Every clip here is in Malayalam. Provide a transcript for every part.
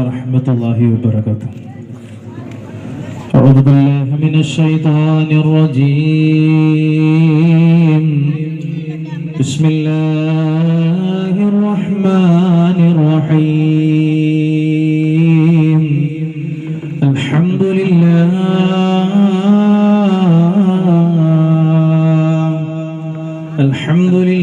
ورحمة الله وبركاته. أعوذ بالله من الشيطان الرجيم. بسم الله الرحمن الرحيم. الحمد لله. الحمد لله.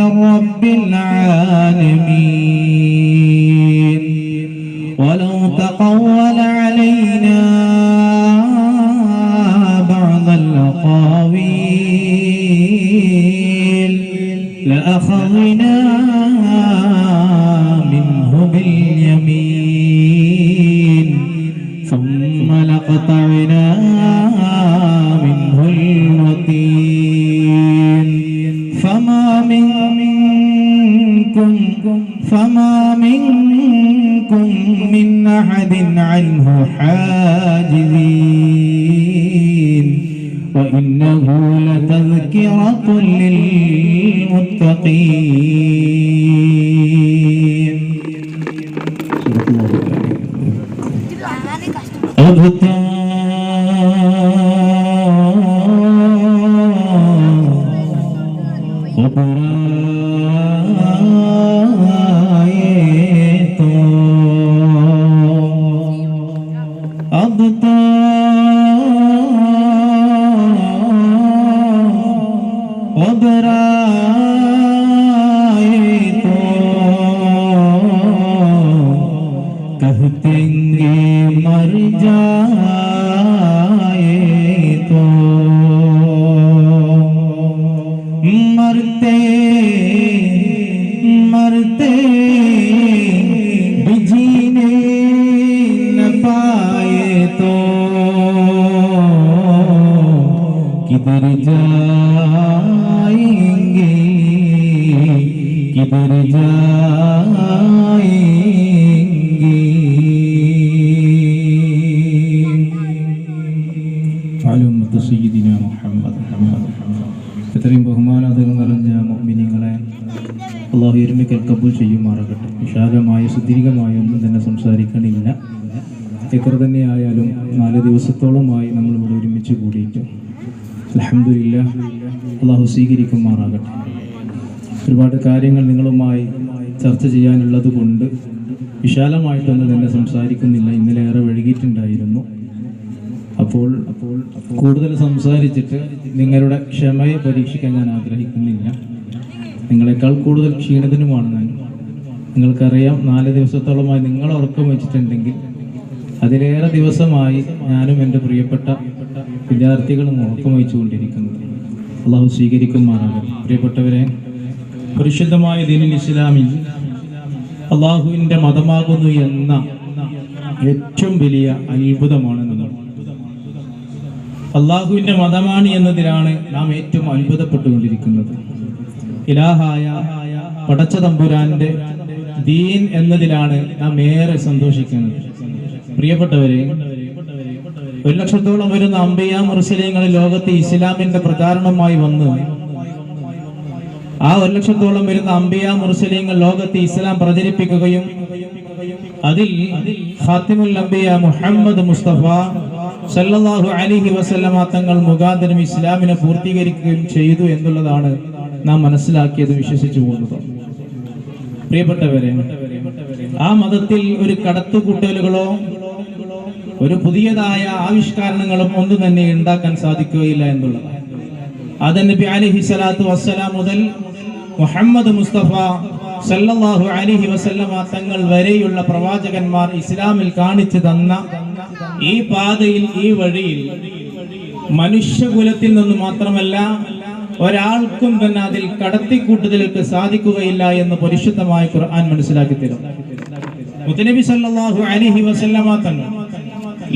رب العالمين. وإنه لتذكرة للمتقين. महकेंगे मर जा। അള്ളാഹു ഒരുമിക്കൽ കബൂൽ ചെയ്യുമാറാകട്ടെ. വിശാലമായ സുദീർഘമായ ഒന്നും തന്നെ സംസാരിക്കണില്ല. എത്ര തന്നെ ആയാലും നാല് ദിവസത്തോളമായി നമ്മൾ ഇവിടെ ഒരുമിച്ച് കൂടിയിട്ടു. അലഹമില്ല അള്ളാഹു സ്വീകരിക്കുമാറാകട്ടെ. ഒരുപാട് കാര്യങ്ങൾ നിങ്ങളുമായി ചർച്ച ചെയ്യാനുള്ളത് കൊണ്ട് വിശാലമായിട്ടൊന്നും തന്നെ സംസാരിക്കുന്നില്ല. ഇന്നലെ ഏറെ വഴുകിയിട്ടുണ്ടായിരുന്നു. അപ്പോൾ അപ്പോൾ കൂടുതൽ സംസാരിച്ചിട്ട് നിങ്ങളുടെ ക്ഷമയെ പരീക്ഷിക്കാൻ ഞാൻ ആഗ്രഹിക്കുന്നില്ല. നിങ്ങളെക്കാൾ കൂടുതൽ ക്ഷീണിതനുമാണ് ഞാൻ നിങ്ങൾക്കറിയാം. നാല് ദിവസത്തോളമായി നിങ്ങൾ ഉറക്കം വെച്ചിട്ടുണ്ടെങ്കിൽ അതിലേറെ ദിവസമായി ഞാനും എന്റെ പ്രിയപ്പെട്ട വിദ്യാർത്ഥികളും ഉറക്കം വഹിച്ചുകൊണ്ടിരിക്കുന്നത് അള്ളാഹു സ്വീകരിക്കുമാറാകും പ്രിയപ്പെട്ടവരെ പരിശുദ്ധമായ ദീനുൽ ഇസ്ലാമിൽ അള്ളാഹുവിന്റെ മതമാകുന്നു എന്ന ഏറ്റവും വലിയ അത്ഭുതമാണ് നമ്മൾ അള്ളാഹുവിന്റെ മതമാണ് എന്നതിലാണ് നാം ഏറ്റവും അത്ഭുതപ്പെട്ടുകൊണ്ടിരിക്കുന്നത്. ഇലാഹായ പടച്ച തമ്പുരാന്റെ ദീൻ എന്നതിലാണ് നാം ഏറെ സന്തോഷിക്കുന്നത്. പ്രിയപ്പെട്ടവരെ ഒരു ലക്ഷത്തോളം വരുന്ന അമ്പയ മുർസലിങ്ങൾ ലോകത്ത് ഇസ്ലാമിന്റെ പ്രചാരണമായി വന്ന് ആ ഒരു ലക്ഷത്തോളം വരുന്ന അമ്പിയ മുർസലിങ്ങൾ ലോകത്ത് ഇസ്ലാം പ്രചരിപ്പിക്കുകയും അതിൽ ഖാത്തിമുൽ അമ്പിയ മുഹമ്മദ് മുസ്തഫ സല്ലല്ലാഹു അലിഹി വസല്ലമ തങ്ങൾ മുഖാന്തരം ഇസ്ലാമിനെ പൂർത്തീകരിക്കുകയും ചെയ്തു എന്നുള്ളതാണ് നാം മനസ്സിലാക്കിയത് വിശ്വസിച്ചു പോകുന്നത്. പ്രിയപ്പെട്ടവരെ ആ മതത്തിൽ ഒരു കടത്തുകൂട്ടലുകളോ ഒരു പുതിയതായ ആവിഷ്കാരണങ്ങളും ഒന്നും തന്നെ ഉണ്ടാക്കാൻ സാധിക്കുകയില്ല എന്നുള്ളതാണ്. അത് നബി അലിഹി സ്വലാത്തു വസ്സലാം മുതൽ മുഹമ്മദ് മുസ്തഫ സല്ലല്ലാഹു അലിഹി വസല്ലമ തങ്ങൾ വരെയുള്ള പ്രവാചകന്മാർ ഇസ്ലാമിൽ കാണിച്ചു തന്ന ഈ പാതയിൽ ഈ വഴിയിൽ മനുഷ്യകുലത്തിൽ നിന്ന് മാത്രമല്ല ഒരാൾക്കും തന്നെ അതിൽ കടത്തി കൂട്ടുതലേക്ക് സാധിക്കുകയില്ല എന്ന് പരിശുദ്ധമായ ഖുർആൻ മനസ്സിലാക്കി തരും. മുത്തനബി സല്ലല്ലാഹു അലൈഹി വസല്ലമ തങ്ങൾ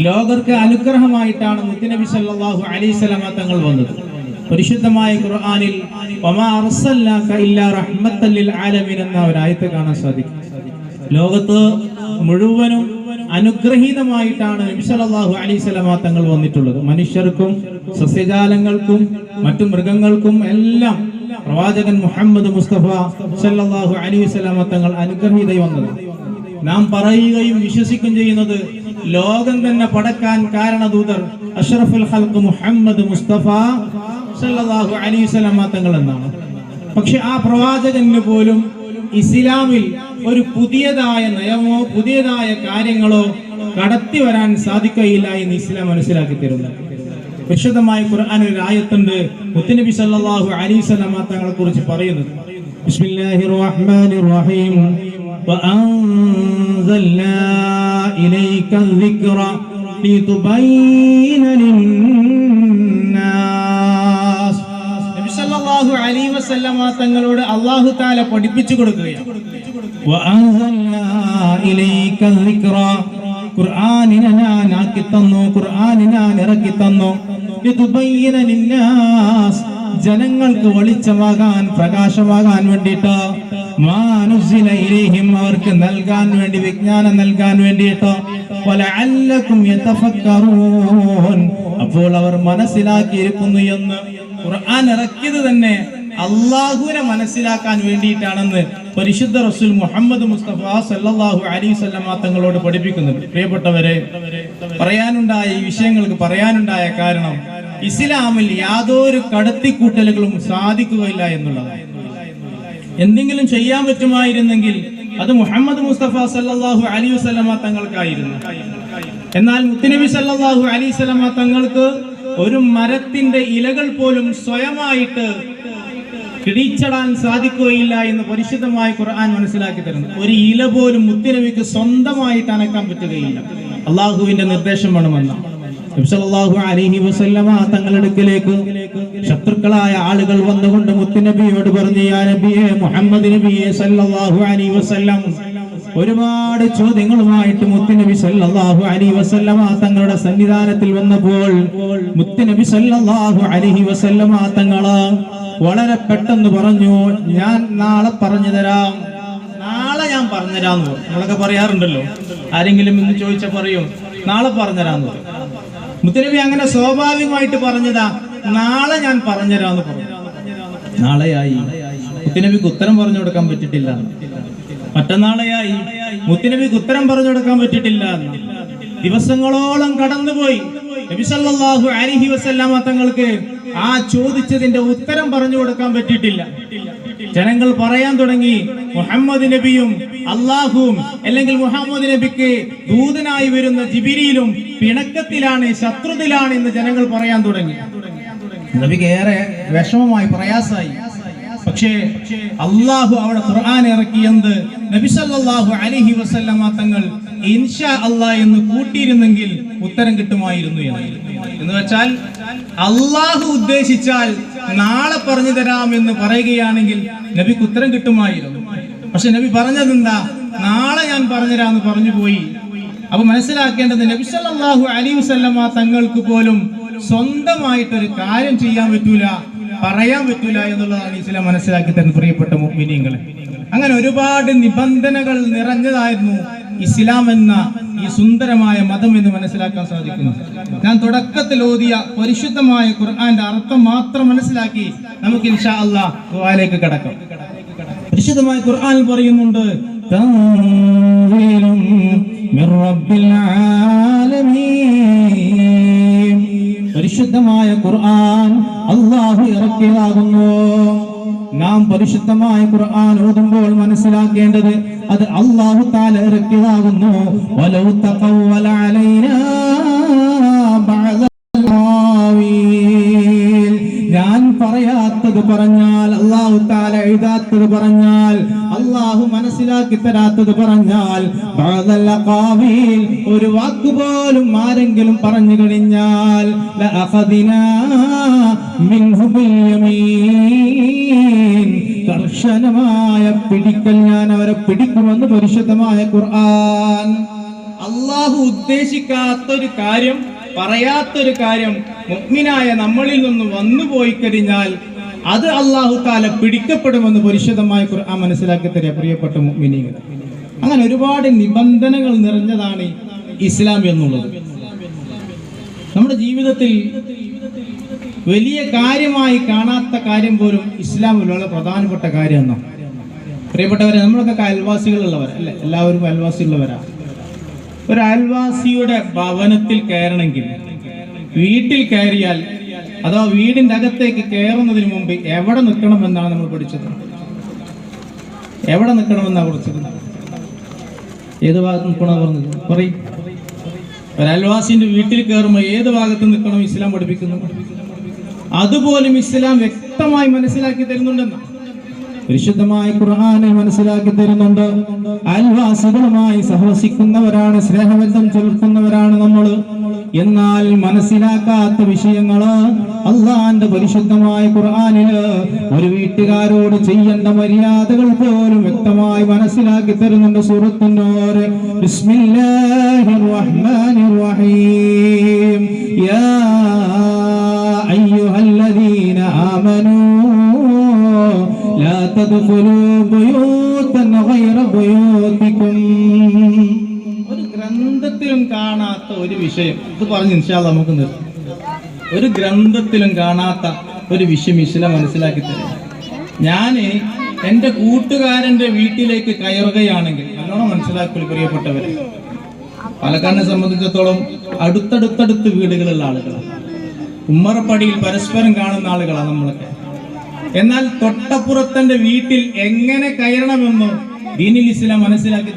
ലോകർക്ക് അനുഗ്രഹമായിട്ടാണ് മുത്തനബി സല്ലാഹു അലൈഹി വസല്ലമ തങ്ങൾ വന്നത്. പരിശുദ്ധമായ ഖുർആാനിൽ എന്ന ഒരു ആയത്ത് കാണാൻ സാധിക്കും. ലോകത്ത് മുഴുവനും അനുഗ്രഹീതമായിട്ടാണ് അലൈഹി വസല്ലമ തങ്ങൾ വന്നിട്ടുള്ളത്. മനുഷ്യർക്കും സസ്യജാലങ്ങൾക്കും മറ്റു മൃഗങ്ങൾക്കും എല്ലാം പ്രവാചകൻ മുഹമ്മദ് മുസ്തഫ സല്ലാഹു അലൈഹി സ്വലാമ തങ്ങൾ അനുഗ്രഹീതമായി വന്നത്. നാം പറയുകയും വിശ്വസിക്കുകയും ചെയ്യുന്നത് ലോകം തന്നെ പടക്കാൻ കാരണദൂതർ അഷ്റഫുൽ ഹൽക്ക് മുഹമ്മദ് മുസ്തഫ സല്ലാഹു അലൈഹി സ്വലാമ തങ്ങൾ എന്നാണ്. പക്ഷെ ആ പ്രവാചകന് പോലും ഇസ്ലാമിൽ ഒരു പുതിയതായ നയമോ പുതിയതായ കാര്യങ്ങളോ കടത്തി വരാൻ സാധിക്കുകയില്ല എന്ന് ഇസ്ലാം മനസ്സിലാക്കി തരുന്നു. വിശദമായ ഖുർആൻ ഒരു ആയത്തുണ്ട്. മുത്തനബി സല്ലല്ലാഹു അലൈഹി വസല്ലമ തങ്ങളെ കുറിച്ച് പറയുന്നത് ബിസ്മില്ലാഹിർ റഹ്മാനിർ റഹീം വഅൻസൽനാ ഇലൈക ദിക്റ ലിതുബയ്യന ലിന്നാസ് സല്ലല്ലാഹു അലൈഹി വസല്ലമ തങ്ങളോട് അല്ലാഹു തആല പഠിപ്പിച്ചു കൊടുക്കുകയാണ്. ഖുർആനിനെ ഞാൻ ആക്കി തന്നു ഖുർആനിനെ ഞാൻ ഇറക്കി തന്നു. ജനങ്ങൾക്ക് വെളിച്ചമാകാൻ പ്രകാശമാകാൻ വേണ്ടിയിട്ട് അവർക്ക് നൽകാൻ വേണ്ടി വിജ്ഞാനം നൽകാൻ വേണ്ടിയിട്ടോ അപ്പോൾ അവർ മനസ്സിലാക്കിയിരിക്കുന്നു എന്ന് ഖുർആൻ ഇറക്കിയത് തന്നെ അള്ളാഹുവിനെ മനസ്സിലാക്കാൻ വേണ്ടിയിട്ടാണെന്ന് പരിശുദ്ധ റസൂൽ മുഹമ്മദ് മുസ്തഫ സല്ലാഹു അലൈഹി വസല്ലമ തങ്ങളോട് പഠിപ്പിക്കുന്നുണ്ട്. പ്രിയപ്പെട്ടവരെ പറയാനുണ്ടായ ഈ വിഷയങ്ങൾക്ക് പറയാനുണ്ടായ കാരണം ഇസ്ലാമിൽ യാതൊരു കടത്തിക്കൂട്ടലുകളും സാധിക്കുകയില്ല എന്നുള്ളതാണ്. എന്തെങ്കിലും ചെയ്യാൻ പറ്റുമായിരുന്നെങ്കിൽ അത് മുഹമ്മദ് മുസ്തഫ സല്ലാഹു അലി വസ്ലമ തങ്ങൾക്കായിരുന്നു. എന്നാൽ മുത്തുനബി സല്ലാഹു അലി വസ്ലമ തങ്ങൾക്ക് ഒരു മരത്തിന്റെ ഇലകൾ പോലും സ്വയമായിട്ട് കിടിച്ചടാൻ സാധിക്കുകയില്ല എന്ന് പരിശുദ്ധമായ ഖുർആൻ മനസ്സിലാക്കി തരുന്നു. ഒരു ഇല പോലും മുത്തുനബിക്ക് സ്വന്തമായിട്ട് അനക്കാൻ പറ്റുകയില്ല. അള്ളാഹുവിന്റെ നിർദ്ദേശം വേണമെന്ന നബിസല്ലല്ലാഹു അലൈഹി വസല്ലമ ശത്രുക്കളായ ആളുകൾ വന്നുകൊണ്ട് മുത്തുനബിയോട് പറഞ്ഞു യാ മുഹമ്മദ് സല്ലല്ലാഹു അലൈഹി വസല്ലം ഒരുപാട് ചോദ്യങ്ങളുമായിട്ട് മുത്തുനബി സല്ലല്ലാഹു അലൈഹി വസല്ലമ തങ്ങളുടെ സന്നിധാനത്തിൽ വന്നപ്പോൾ മുത്തുനബി സല്ലല്ലാഹു അലൈഹി വസല്ലമ തങ്ങൾ വളരെ പെട്ടെന്ന് പറഞ്ഞു ഞാൻ നാളെ പറഞ്ഞു തരാം നാളെ ഞാൻ പറഞ്ഞുതരാന്ന് നമ്മളൊക്കെ പറയാറുണ്ടല്ലോ. ആരെങ്കിലും ഇന്ന് ചോദിച്ചാൽ പറയും നാളെ പറഞ്ഞുതരാന്ന് മുത്തനബി അങ്ങനെ സ്വാഭാവികമായിട്ട് പറഞ്ഞതാ നാളെ ഞാൻ പറഞ്ഞുതരാന്ന് പറഞ്ഞു. നാളെയായി മുത്തനബിക്ക് ഉത്തരം പറഞ്ഞു കൊടുക്കാൻ പറ്റിട്ടില്ല. മറ്റന്നാളെയായി മുത്തനബിക്ക് ഉത്തരം പറഞ്ഞു കൊടുക്കാൻ പറ്റിട്ടില്ല. ദിവസങ്ങളോളം കടന്നുപോയി. നബി സല്ലല്ലാഹു അലൈഹി വസല്ലമ തങ്ങൾക്ക് ആ ചോദിച്ചതിന്റെ ഉത്തരം പറഞ്ഞു കൊടുക്കാൻ പറ്റിയിട്ടില്ല ജനങ്ങൾ പറയാൻ തുടങ്ങി. മുഹമ്മദ് നബിയും അള്ളാഹുവും അല്ലെങ്കിൽ മുഹമ്മദ് നബിക്ക് ദൂതനായി വരുന്ന ജിബിരിയിലും പിണക്കത്തിലാണ് ശത്രുതയിലാണ് എന്ന് ജനങ്ങൾ പറയാൻ തുടങ്ങി. നബിക്ക് ഏറെ വിഷമമായി പ്രയാസായി പക്ഷേ അള്ളാഹു അവിടെ ഖുർആൻ ഇറക്കിയെന്ത് നബി സല്ലല്ലാഹു അലൈഹി വസല്ലമ തങ്ങൾ ഇൻഷാ അള്ളാ എന്ന് കൂട്ടിയിരുന്നെങ്കിൽ ഉത്തരം കിട്ടുമായിരുന്നു എന്ന്. വെച്ചാൽ അള്ളാഹു ഉദ്ദേശിച്ചാൽ നാളെ പറഞ്ഞു തരാം എന്ന് പറയുകയാണെങ്കിൽ നബിക്ക് ഉത്തരം കിട്ടുമായിരുന്നു. പക്ഷെ നബി പറഞ്ഞത് എന്താ? നാളെ ഞാൻ പറഞ്ഞുതരാന്ന് പറഞ്ഞു പോയി. അപ്പൊ മനസ്സിലാക്കേണ്ടത് നബി സല്ലല്ലാഹു അലൈഹി വസല്ലമ തങ്ങൾക്ക് പോലും സ്വന്തമായിട്ടൊരു കാര്യം ചെയ്യാൻ പറ്റൂല പറയാൻ പറ്റൂല എന്നുള്ളതാണ് ഇസ്ലാം മനസ്സിലാക്കി തരുന്ന പ്രിയപ്പെട്ട മുഅ്മിനീങ്ങളെ. അങ്ങനെ ഒരുപാട് നിബന്ധനകൾ നിറഞ്ഞതായിരുന്നു ഇസ്ലാം എന്ന ഈ സുന്ദരമായ മതം എന്ന് മനസ്സിലാക്കാൻ സാധിക്കുന്നു. ഞാൻ തുടക്കത്തിൽ ഓതിയ പരിശുദ്ധമായ ഖുർആന്റെ അർത്ഥം മാത്രം മനസ്സിലാക്കി നമുക്ക് ഇൻഷാ അള്ളാഹ് കടക്കാം. വിശദമായി ഖുർആൻ പറയുന്നുണ്ട് പരിശുദ്ധമായ ഖുർആൻ അള്ളാഹു ഇറക്കിയതാകുന്നു. നാം പരിശുദ്ധമായ ഖുർആൻ ഓതുമ്പോൾ മനസ്സിലാക്കേണ്ടത് അത് അള്ളാഹു താല ഇറക്കിയതാകുന്നു. പറയാത്തത് പറഞ്ഞാൽ അള്ളാഹു താല എഴുതാത്തത് പറഞ്ഞാൽ അള്ളാഹു മനസ്സിലാക്കി തരാത്തത് പറഞ്ഞാൽ. ഒരു വാക്ക് പോലും ആരെങ്കിലും പറഞ്ഞു കഴിഞ്ഞാൽ. കർശനമായ പിടിക്കൽ ഞാൻ അവരെ പിടിക്കുമെന്ന് പരിശുദ്ധമായ ഖുർആൻ അള്ളാഹു ഉദ്ദേശിക്കാത്തൊരു കാര്യം പറയാത്തൊരു കാര്യം മുഗ്മിനായ നമ്മളിൽ നിന്ന് വന്നു പോയി കഴിഞ്ഞാൽ അത് അള്ളാഹു താല പിടിക്കപ്പെടുമെന്ന് പരിശുദ്ധമായ ഖുർആൻ മനസ്സിലാക്കി തരിക പ്രിയപ്പെട്ട മുഗ്മിനികൾ അങ്ങനെ ഒരുപാട് നിബന്ധനകൾ നിറഞ്ഞതാണ് ഇസ്ലാം എന്നുള്ളത്. നമ്മുടെ ജീവിതത്തിൽ വലിയ കാര്യമായി കാണാത്ത കാര്യം പോലും ഇസ്ലാമിലുള്ള പ്രധാനപ്പെട്ട കാര്യം എന്നാണ്. പ്രിയപ്പെട്ടവരെ നമ്മളൊക്കെ അയൽവാസികളുള്ളവർ അല്ലെ? എല്ലാവരും അയൽവാസിയുള്ളവരാണ് ഒരു അയൽവാസിയുടെ ഭവനത്തിൽ കയറണമെങ്കിൽ വീട്ടിൽ കയറിയാൽ അതോ വീടിന്റെ അകത്തേക്ക് കയറുന്നതിന് മുമ്പ് എവിടെ നിൽക്കണമെന്നാണ് നമ്മൾ പഠിച്ചത്? എവിടെ നിൽക്കണമെന്നാണ് പഠിച്ചത്? ഏത് ഭാഗത്ത് നിൽക്കണമെന്ന് പറഞ്ഞത്? പറയും. ഒരു അയൽവാസിന്റെ വീട്ടിൽ കയറുമ്പോൾ ഏത് ഭാഗത്ത് നിൽക്കണം ഇസ്ലാം പഠിപ്പിക്കുന്നു? അതുപോലും ഇസ്ലാം വ്യക്തമായി മനസ്സിലാക്കി തരുന്നുണ്ടെന്ന്. പരിശുദ്ധമായ ഖുർആാനെ മനസ്സിലാക്കി തരുന്നുണ്ട്. അയൽവാസികളുമായി സഹവസിക്കുന്നവരാണ് സ്നേഹബന്ധം ചെലുത്തുന്നവരാണ് നമ്മൾ എന്നാൽ മനസ്സിലാക്കാത്ത വിഷയങ്ങൾ അള്ളാന്റെ പരിശുദ്ധമായ ഖുർആാനിൽ ഒരു വീട്ടുകാരോട് ചെയ്യേണ്ട മര്യാദകൾ പോലും വ്യക്തമായി മനസ്സിലാക്കി തരുന്നുണ്ട് സുഹൃത്തിനോര് ബിസ്മില്ലാഹിർ റഹീം. യാ تدخلوا بيوتا غير بيوتكم. ഒരു ഗ്രന്ഥത്തിലും കാണാത്ത ഒരു വിഷയം. ഇത് പറഞ്ഞ് ഇൻഷാല്ല നമുക്ക് നിർത്താം. ഒരു ഗ്രന്ഥത്തിലും കാണാത്ത ഒരു വിഷയം ഇസ്ലാം മനസ്സിലാക്കി തരും. ഞാൻ എന്റെ കൂട്ടുകാരന്റെ വീട്ടിലേക്ക് കയറുകയാണെങ്കിൽ നല്ലോണം മനസ്സിലാക്കി പ്രിയപ്പെട്ടവരെ. പാലക്കാടിനെ സംബന്ധിച്ചിടത്തോളം അടുത്തടുത്തടുത്ത് വീടുകളുള്ള ആളുകളാണ്. ഉമ്മറപ്പടിയിൽ പരസ്പരം കാണുന്ന ആളുകളാണ് നമ്മളൊക്കെ. എന്നാൽ തൊട്ടപ്പുറത്തന്റെ വീട്ടിൽ എങ്ങനെ കയറണമെന്ന് ദീനിൽ ഇസ്ലാം മനസ്സിലാക്കി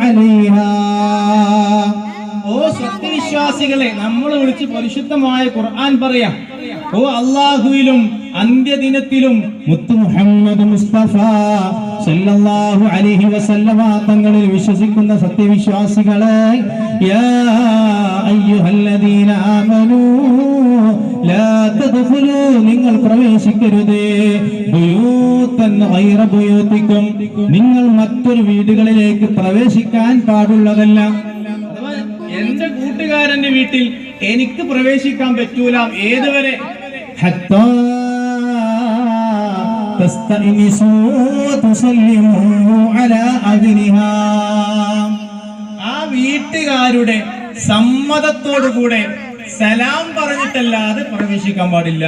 അലൈഹാ. ഓ സത്യവിശ്വാസികളെ നമ്മൾ വിളിച്ച് പരിശുദ്ധമായ ഖുർആൻ പറയാം. ഓ അള്ളാഹുവിലും അന്ത്യദിനത്തിലും മുത്തു മുഹമ്മദ് മുസ്തഫ സല്ലല്ലാഹു അലൈഹി വസല്ലമ തങ്ങളിൽ വിശ്വസിക്കുന്ന സത്യവിശ്വാസികളെ യാ അയ്യുഹല്ലദീന ആമനൂ ലാ തദ്ഖുലൂ നിങ്ങൾ പ്രവേശിക്കരുത്. ബുയൂതൻ ഗൈറ നിങ്ങൾ മറ്റൊരു വീടുകളിലേക്ക് പ്രവേശിക്കാൻ പാടുള്ളതല്ല. എന്റെ കൂട്ടുകാരന്റെ വീട്ടിൽ എനിക്ക് പ്രവേശിക്കാൻ പറ്റൂല. ഏതുവരെ ഹത്താ تستأنسوا وتسلموا على أذنها. ആ വീട്ടുകാരുടെ സമ്മതത്തോടുകൂടെ സലാം പറഞ്ഞിട്ടല്ലാതെ പ്രവേശിക്കാൻ പാടില്ല.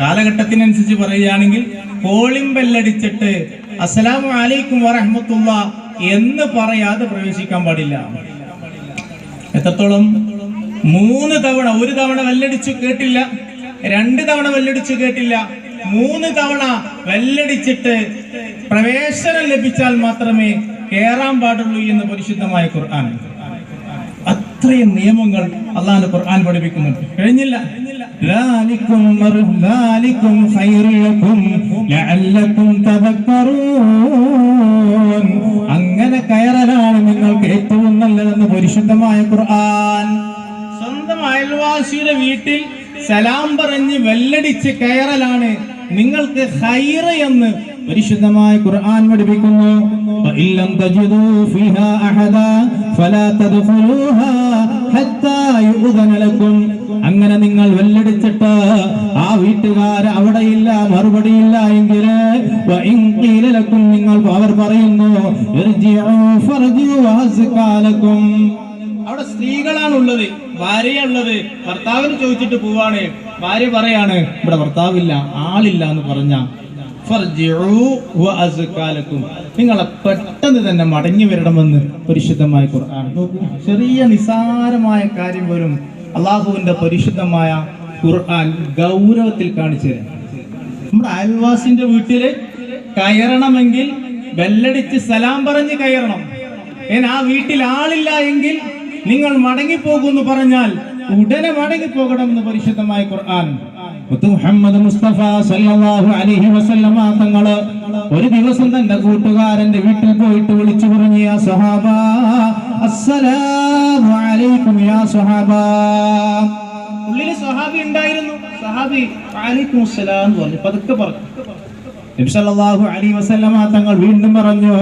കാലഘട്ടത്തിനനുസരിച്ച് പറയുകയാണെങ്കിൽ കോളിംഗ് ബെല്ലടിച്ചിട്ട് അസ്സലാമു അലൈക്കും വറഹമത്തുള്ള എന്ന് പറയാതെ പ്രവേശിക്കാൻ പാടില്ല. എത്രത്തോളം മൂന്ന് തവണ ഒരു തവണ വല്ലടിച്ചു കേട്ടില്ല രണ്ട് തവണ വല്ലടിച്ചു കേട്ടില്ല മൂന്ന് തവണ വെല്ലടിച്ചിട്ട് പ്രവേശനം ലഭിച്ചാൽ മാത്രമേ കേറാൻ പാടുള്ളൂ എന്ന് പരിശുദ്ധമായ ഖുർആൻ. അത്രയും നിയമങ്ങൾ അള്ളാഹ് ഖുർആൻ പഠിപ്പിക്കുന്നുണ്ട്. കഴിഞ്ഞില്ല. അങ്ങനെ കയറലാണ് നിങ്ങൾക്ക് ഏറ്റവും നല്ലതെന്ന് പരിശുദ്ധമായ ഖുർആൻ. സ്വന്തം അയൽവാസിയുടെ വീട്ടിൽ സലാം പറഞ്ഞ് വെല്ലടിച്ച് കയറലാണ് നിങ്ങൾക്ക് ഹൈറ എന്ന് പരിശുദ്ധമായ ഖുർആൻ പഠിപ്പിക്കുന്നു. ഇല്ലം തജിദു ഫിഹാ അഹദ ഫലാ തദ്ഖുലൂഹാ ഹത്താ യുദന ലക്കും. അങ്ങനെ നിങ്ങൾ വെല്ലടിച്ചിട്ട് ആ വീട്ടുകാർ അവിടെയില്ല മറുപടിയില്ല എങ്കിൽ നിങ്ങൾ അവർ പറയുന്നു അവിടെ സ്ത്രീകളാണ് ഉള്ളത് ഭാര്യയുള്ളത് ഭർത്താവിന് ചോദിച്ചിട്ട് പോവാണ്. ഭാര്യ പറയാണ് ഇവിടെ ഭർത്താവില്ല ആളില്ല എന്ന് പറഞ്ഞ നിങ്ങളെ പെട്ടെന്ന് തന്നെ മടങ്ങി വരണമെന്ന് പരിശുദ്ധമായ ഖുർആൻ. ചെറിയ നിസാരമായ കാര്യം പോലും അള്ളാഹുവിന്റെ പരിശുദ്ധമായ ഖുർആൻ ഗൗരവത്തിൽ കാണിച്ചു തരാം. നമ്മുടെ അയൽവാസിന്റെ വീട്ടിൽ കയറണമെങ്കിൽ ബെല്ലടിച്ച് സലാം പറഞ്ഞ് കയറണം. ഏൻ ആ വീട്ടിൽ ആളില്ല എങ്കിൽ നിങ്ങൾ മടങ്ങിപ്പോകുമെന്ന് പറഞ്ഞാൽ ഉടനെ മടങ്ങിപ്പോകണം എന്ന് പരിശുദ്ധമായ ഖുർആൻ. മുഹമ്മദ് മുസ്തഫ സല്ലല്ലാഹു അലൈഹി വസല്ലമ തങ്ങൾ ഒരു ദിവസം തന്റെ കൂട്ടുകാരന്റെ വീട്ടിൽ പോയിട്ട് വിളിച്ചു പറഞ്ഞു യാ സഹാബ അസ്സലാമു അലൈക്കും യാ സഹാബ സഹാബി ഉണ്ടായിരുന്നു. സഹാബി അലൈക്കും അസ്സലാം എന്ന് പറഞ്ഞു. പതുക്കെ പറഞ്ഞു. നബി സല്ലല്ലാഹു അലൈഹി വസല്ലമ തങ്ങൾ വീണ്ടും പറഞ്ഞു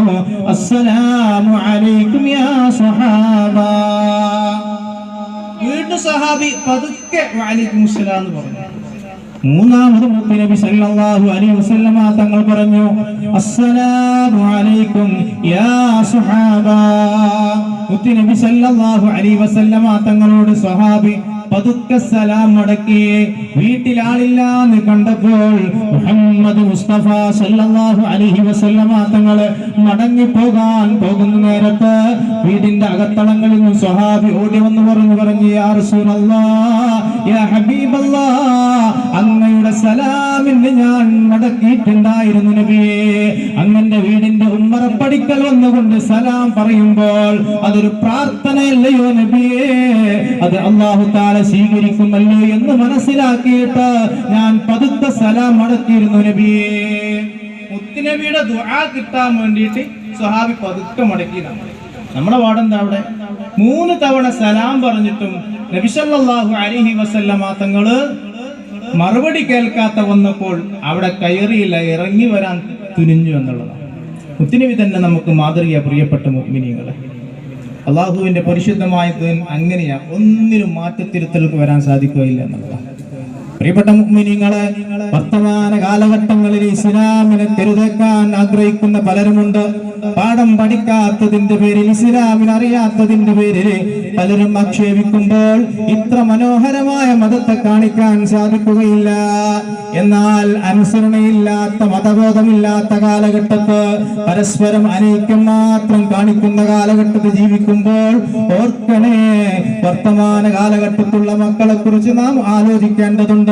അസ്സലാമു അലൈക്കും യാ സ്വഹാബ. വീണ്ടും സഹാബി പതുക്കെ വഅലൈക്കും എന്ന് പറഞ്ഞു. മൂന്നാമത് മുത്ത് നബി സല്ലല്ലാഹു അലൈഹി വസല്ലമ തങ്ങൾ പറഞ്ഞു അസ്സലാമു അലൈക്കും യാ സ്വഹാബ. മുത്ത് നബി സല്ലല്ലാഹു അലൈഹി വസല്ലമ തങ്ങളോട് സ്വഹാബി പതുക്കെ സലാം മടക്കി വീട്ടിൽ ആളില്ലാന്ന് കണ്ടപ്പോൾ മുഹമ്മദ് മുസ്തഫ സല്ലല്ലാഹു അലൈഹി വസല്ലമ തങ്ങൾ മടങ്ങി പോകാൻ പോകുന്ന നേരത്ത് വീടിന്റെ അകത്തളങ്ങളിൽ നിന്ന് സ്വഹാബി ഓടി വന്ന് പറഞ്ഞു പറഞ്ഞു യാ അങ്ങയുടെ സലാമിന് ഞാൻ മടക്കിയിട്ടുണ്ടായിരുന്നു നബിയേ. അങ്ങന്റെ വീടിന്റെ ഉമ്മറപ്പടിക്കൽ വന്നുകൊണ്ട് സലാം പറയുമ്പോൾ അതൊരു പ്രാർത്ഥനയല്ലയോ നബിയേ? അത് അള്ളാഹു താല സ്വീകരിക്കുമല്ലോ എന്ന് മനസ്സിലാക്കിയിട്ട് ഞാൻ പതുക്കെ സലാം മടക്കിയിരുന്നു നബിയെ മുത്തുനബിയുടെ ദുആ കിട്ടാൻ വേണ്ടിയിട്ട് സ്വഹാബി പതുക്കെ മടക്കിയതാണ് നമ്മുടെ വാടെന്താ അവിടെ? മൂന്ന് തവണ സലാം പറഞ്ഞിട്ടും നബിസല്ലാഹു അലിഹി വസല്ലമ തങ്ങൾ മറുപടി കേൾക്കാത്ത വന്നപ്പോൾ അവിടെ കയറിയില്ല ഇറങ്ങി വരാൻ തുനിഞ്ഞു എന്നുള്ളതാണ്. മുത്തിനവി തന്നെ നമുക്ക് മാതൃകയാ പ്രിയപ്പെട്ട മുഗ്മിനികളെ അള്ളാഹുവിന്റെ പരിശുദ്ധമായ അങ്ങനെയാ. ഒന്നിനും മാറ്റത്തിരുത്തലുക്ക് വരാൻ സാധിക്കുകയില്ല എന്നുള്ളതാണ്. പ്രിയപ്പെട്ട മുഗ്മിനിങ്ങളെ വർത്തമാന കാലഘട്ടങ്ങളിൽ ഇസ്ലാമിനെ കരുതേക്കാൻ ആഗ്രഹിക്കുന്ന പലരുമുണ്ട്. പാഠം പഠിക്കാത്തതിന്റെ പേരിൽ ഇസ്ലാമിനെ അറിയാത്തതിന്റെ പേരിൽ പലരും ആക്ഷേപിക്കുമ്പോൾ ഇത്ര മനോഹരമായ മതത്തെ കാണിക്കാൻ സാധിക്കുകയില്ല. എന്നാൽ അനുസരണയില്ലാത്ത മതബോധമില്ലാത്ത കാലഘട്ടത്ത് പരസ്പരം അനൈക്യം മാത്രം കാണിക്കുന്ന കാലഘട്ടത്തിൽ ജീവിക്കുമ്പോൾ ഓർക്കണേ വർത്തമാന കാലഘട്ടത്തുള്ള മക്കളെ കുറിച്ച് നാം ആലോചിക്കേണ്ടതുണ്ട്.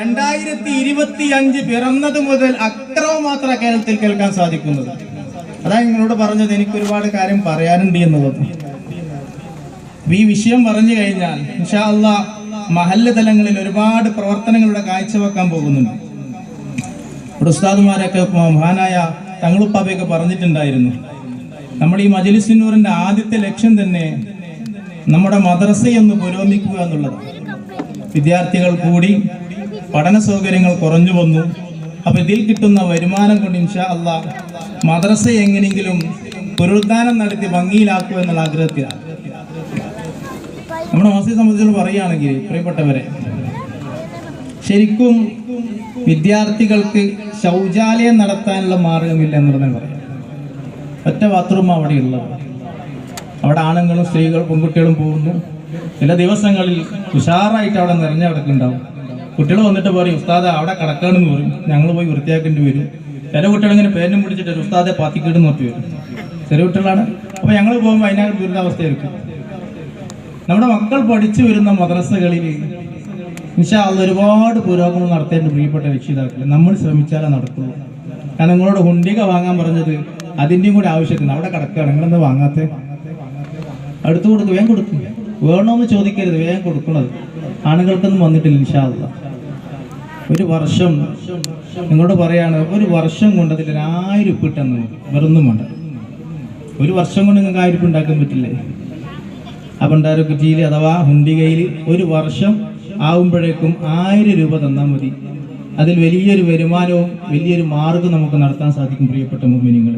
രണ്ടായിരത്തി ഇരുപത്തി അഞ്ച് പിറന്നത് മുതൽ അക്രമം മാത്രമാണ് കേരളത്തിൽ കേൾക്കാൻ സാധിക്കുന്നത്. അതാ നിങ്ങളോട് പറഞ്ഞത്. എനിക്ക് ഒരുപാട് കാര്യം പറയാനുണ്ട് എന്നുള്ളത്. ഈ വിഷയം പറഞ്ഞു കഴിഞ്ഞാൽ ഇൻഷാ അള്ളാ മഹല്ല് തലങ്ങളിൽ ഒരുപാട് പ്രവർത്തനങ്ങളുടെ കാഴ്ചവെക്കാൻ പോകുന്നുണ്ട്. ഇവിടെ ഉസ്താദുമാരൊക്കെ മഹാനായ തങ്ങളുപ്പാപ്പയൊക്കെ പറഞ്ഞിട്ടുണ്ടായിരുന്നു. നമ്മൾ ഈ മജലിസിനൂറിന്റെ ആദ്യത്തെ ലക്ഷ്യം തന്നെ നമ്മുടെ മദ്രസയൊന്ന് പുരോഗമിക്കുക എന്നുള്ളതാണ്. വിദ്യാർത്ഥികൾ കൂടി പഠന സൗകര്യങ്ങൾ കുറഞ്ഞു വന്നു. അപ്പോൾ ഇതിൽ കിട്ടുന്ന വരുമാനം കൊണ്ട് ഇൻഷാ അല്ല മദ്രസ എങ്ങനെയെങ്കിലും പുനരുദ്ധാനം നടത്തി ഭംഗിയിലാക്കുക എന്നുള്ള ആഗ്രഹത്തിലാണ്. നമ്മുടെ മസ്ജിദ് സംബന്ധിച്ച് പറയുകയാണെങ്കിൽ പ്രിയപ്പെട്ടവരെ ശരിക്കും വിദ്യാർത്ഥികൾക്ക് ശൗചാലയം നടത്താനുള്ള മാർഗമില്ല എന്നുള്ളതാണ് പറയാം. ഒറ്റ ബാത്റൂം അവിടെ ഉള്ളത് അവിടെ ആണുങ്ങളും സ്ത്രീകളും പെൺകുട്ടികളും പോകുന്നു. ചില ദിവസങ്ങളിൽ ഉഷാറായിട്ട് അവിടെ നിറഞ്ഞ കിടക്കുന്നുണ്ടാവും. കുട്ടികൾ വന്നിട്ട് പറയും ഉസ്താദ അവിടെ കിടക്കാണെന്ന് പറയും. ഞങ്ങൾ പോയി വൃത്തിയാക്കേണ്ടി വരും. ചില കുട്ടികൾ ഇങ്ങനെ പേനും പിടിച്ചിട്ട് ഉസ്താദെ പാത്തിക്കിടുന്ന് നോക്കി വരും. ചെറിയ കുട്ടികളാണ്. അപ്പോൾ ഞങ്ങൾ പോകുമ്പോൾ അതിനകത്ത് ദുരിതാവസ്ഥയായിരിക്കും. നമ്മുടെ മക്കൾ പഠിച്ചു വരുന്ന മദ്രസകളിൽ അള്ളാ ഒരുപാട് പുരോഗമനം നടത്തേണ്ട പ്രിയപ്പെട്ട രക്ഷിതാക്കൾ നമ്മൾ ശ്രമിച്ചാലേ നടക്കുള്ളൂ. കാരണം നിങ്ങളോട് ഹുണ്ടിക വാങ്ങാൻ പറഞ്ഞത് അതിന്റെയും കൂടി ആവശ്യത്തിന്. അവിടെ കിടക്കുകയാണ് നിങ്ങളെന്താ വാങ്ങാത്തേ? അടുത്ത് കൊടുക്കും വേഗം കൊടുക്കും. വേണമെന്ന് ചോദിക്കരുത് വേഗം കൊടുക്കണത്. ആണുങ്ങൾക്കൊന്നും വന്നിട്ടില്ല ഇൻഷാ അള്ളാ ഒരു വർഷം നിങ്ങളോട് പറയാണ് ഒരു വർഷം കൊണ്ട് അതിൽ ഒരായിരം ഉപ്പിട്ടെന്ന് വേറൊന്നും വേണ്ട. ഒരു വർഷം കൊണ്ട് നിങ്ങൾക്ക് ആയിരം ഉപ്പ് ഉണ്ടാക്കാൻ പറ്റില്ലേ? അപ്പം അപണ്ടാര കുറ്റിയിൽ അഥവാ ഹുണ്ടികയിൽ ഒരു വർഷം ആവുമ്പോഴേക്കും ആയിരം രൂപ തന്നാൽ മതി. അതിൽ വലിയൊരു വരുമാനവും വലിയൊരു മാർഗം നമുക്ക് നടത്താൻ സാധിക്കും പ്രിയപ്പെട്ട മുമ്പിനിങ്ങൾ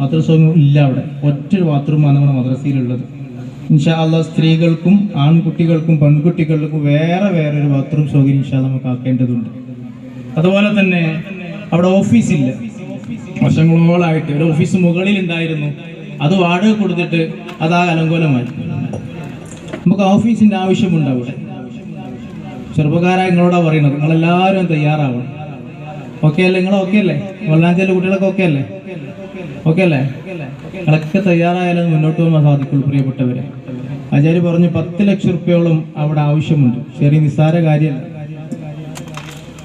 മദ്രസൊന്നും ഇല്ല അവിടെ. ഒറ്റ ബാത്റൂമാണ് നമ്മുടെ മദ്രസയിലുള്ളത്. ഇൻഷാ അള്ളാഹ് സ്ത്രീകൾക്കും ആൺകുട്ടികൾക്കും പെൺകുട്ടികൾക്കും വേറെ വേറെ ഒരു ബാത്റൂം സൗകര്യം ഇൻഷാ അള്ളാഹ് നമുക്ക് ആക്കേണ്ടതുണ്ട്. അതുപോലെ തന്നെ അവിടെ ഓഫീസില്ല വർഷങ്ങളോളായിട്ട് ഒരു ഓഫീസ് മുകളിൽ ഉണ്ടായിരുന്നു അത് വാടക കൊടുത്തിട്ട് അത് ആ അലങ്കോലമായി. നമുക്ക് ഓഫീസിന്റെ ആവശ്യമുണ്ട് അവിടെ. ചെറുപ്പക്കാരായ നിങ്ങളോടാ പറയുന്നത് നിങ്ങളെല്ലാവരും തയ്യാറാവണം. ഓക്കെ അല്ലേ? നിങ്ങൾ ഓക്കെ അല്ലേ? വള്ളാഞ്ചേരി കുട്ടികളൊക്കെ ഓക്കെ അല്ലേ? ഓക്കെ അല്ലേ? നിങ്ങളൊക്കെ തയ്യാറായാലും മുന്നോട്ട് പോകാൻ സാധിക്കുള്ളൂ പ്രിയപ്പെട്ടവരെ. ആചാര്യ പറഞ്ഞു പത്ത് ലക്ഷം റുപ്യോളം അവിടെ ആവശ്യമുണ്ട്. ചെറിയ നിസ്സാര കാര്യമല്ല.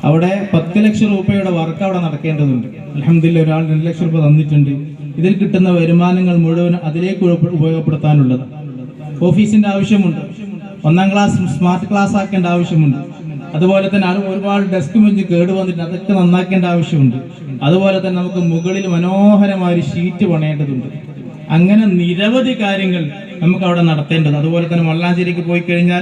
അവിടെ പത്ത് ലക്ഷം രൂപയുടെ വർക്ക് അവിടെ നടക്കേണ്ടതുണ്ട്. അലഹമില്ല ഒരാൾ രണ്ട് ലക്ഷം രൂപ തന്നിട്ടുണ്ട്. ഇതിൽ കിട്ടുന്ന വരുമാനങ്ങൾ മുഴുവൻ അതിലേക്ക് ഉപയോഗപ്പെടുത്താനുള്ളത് ഓഫീസിന്റെ ആവശ്യമുണ്ട്. ഒന്നാം ക്ലാസ് സ്മാർട്ട് ക്ലാസ് ആക്കേണ്ട ആവശ്യമുണ്ട്. അതുപോലെ തന്നെ അത് ഒരുപാട് ഡെസ്ക് ബെഞ്ച് കേട് വന്നിട്ട് അതൊക്കെ നന്നാക്കേണ്ട ആവശ്യമുണ്ട്. അതുപോലെ തന്നെ നമുക്ക് മുകളിൽ മനോഹരമായ ഒരു ഷീറ്റ് പണയേണ്ടതുണ്ട്. അങ്ങനെ നിരവധി കാര്യങ്ങൾ നമുക്ക് അവിടെ നടത്തേണ്ടത് അതുപോലെ തന്നെ മള്ളാഞ്ചേരിക്ക് പോയി കഴിഞ്ഞാൽ